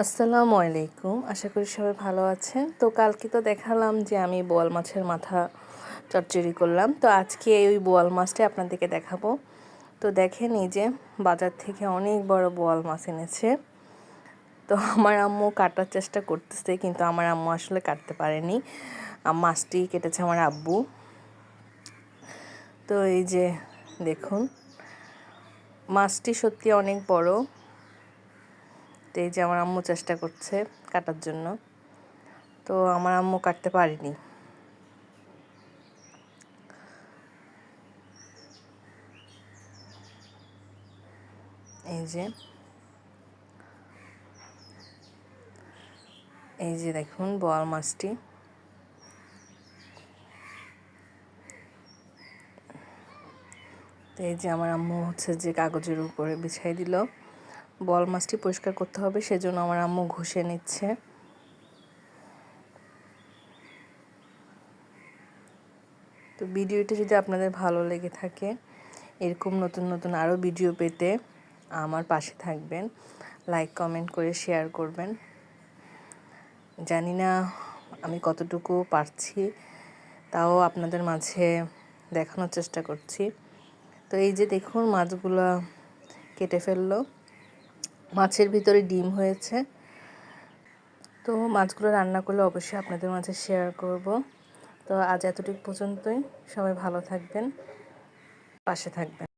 আসসালামু আলাইকুম। আশা করি সবাই ভালো আছেন। তো কালকে তো দেখালাম যে আমি বোয়াল মাছের মাথা চচ্চড়ি করলাম। তো আজকে ওই বোয়াল মাছটা আপনাদেরকে দেখাবো। তো দেখেন এই যে বাজার থেকে অনেক বড় বোয়াল মাছ এনেছে। তো আমার আম্মু কাটার চেষ্টা করতেছে, কিন্তু আমার আম্মু আসলে কাটতে পারেনি। মাছটি কেটেছে আমার আব্বু। তো এই যে দেখুন, মাছটি সত্যি অনেক বড়। তো এই যে আমার আম্মু চেষ্টা করছে কাটার জন্য। তো আমার আম্মু কাটতে পারিনি। এই যে। এই যে দেখুন বোয়াল মাছটি। এই যে আমার আম্মু হচ্ছে যে কাগজের উপরে বিছাই দিল। বল মাছটি পরিষ্কার করতে হবে, সেজন্য আমার আম্মু ঘষে নিচ্ছে। তো ভিডিওটি যদি আপনাদের ভালো লেগে থাকে, এরকম নতুন নতুন আরও ভিডিও পেতে আমার পাশে থাকবেন। লাইক, কমেন্ট করে শেয়ার করবেন। জানি না আমি কতটুকু পারছি, তাও আপনাদের মাঝে দেখানোর চেষ্টা করছি। তো এই যে দেখুন মাছগুলো কেটে ফেলল। মাছের ভিতরে ডিম হয়েছে। তো মাছগুলো রান্না করলে অবশ্যই আপনাদের মাঝে শেয়ার করব। তো আজ এতটুকু পর্যন্তই। সবাই ভালো থাকবেন, পাশে থাকবেন।